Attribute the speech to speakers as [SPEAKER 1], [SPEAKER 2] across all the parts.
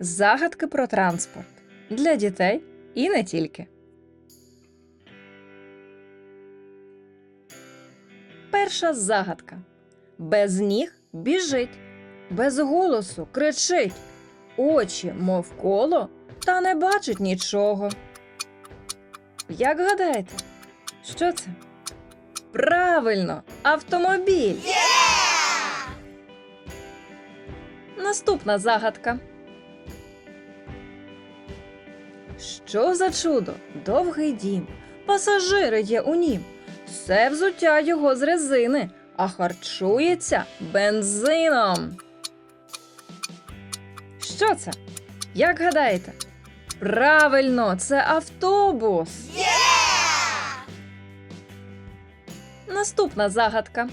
[SPEAKER 1] Загадки про транспорт для дітей і не тільки. Перша загадка. Без ніг біжить, без голосу кричить, очі, мов коло, та не бачить нічого. Як гадаєте, що це? Правильно, автомобіль. Наступна загадка. Що за чудо? Довгий дім, пасажири є у нім. Все взуття його з резини, а харчується бензином. Що це? Як гадаєте? Правильно, це автобус. Наступна загадка.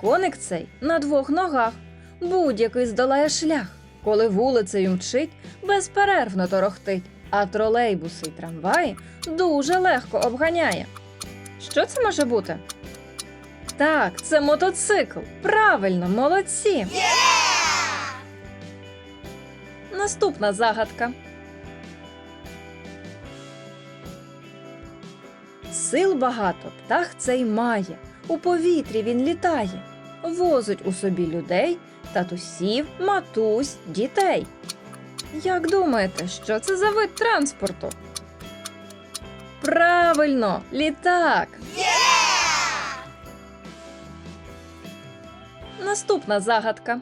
[SPEAKER 1] Коник цей на двох ногах, будь-який здолає шлях, коли вулицею мчить, безперервно торохтить, а тролейбуси й трамваї дуже легко обганяє. Що це може бути? Так, це мотоцикл. Правильно, молодці. Наступна загадка. Сил багато птах цей має, у повітрі він літає, возить у собі людей, татусів, матусь, дітей. Як думаєте, що це за вид транспорту? Правильно, літак. Наступна загадка.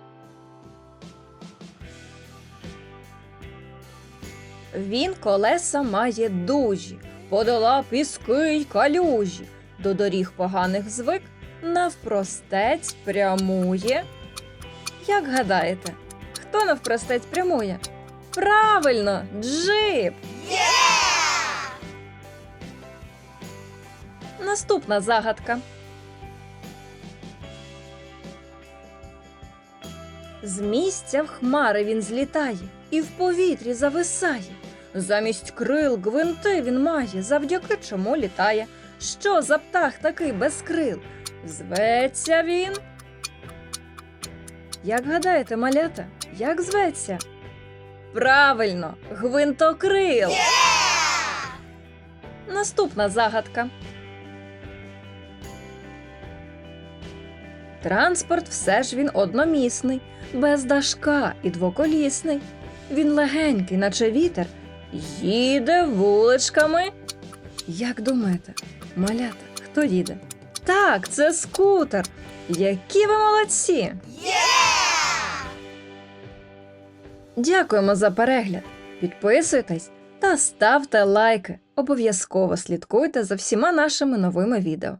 [SPEAKER 1] Він колеса має дужі, подолав піски й калюжі, до доріг поганих звик, навпростець прямує. Як гадаєте, хто навпростець прямує? Правильно, джип. Наступна загадка. З місця в хмари він злітає і в повітрі зависає. Замість крил гвинти він має, завдяки чому літає. Що за птах такий без крил? Зветься він. Як гадаєте, малята, як зветься? Правильно, гвинтокрил. Наступна загадка. Транспорт все ж він одномісний, без дашка і двоколісний. Він легенький, наче вітер, їде вуличками. Як думаєте, малята, хто їде? Так, це скутер. Які ви молодці! Дякуємо за перегляд. Підписуйтесь та ставте лайки. Обов'язково слідкуйте за всіма нашими новими відео.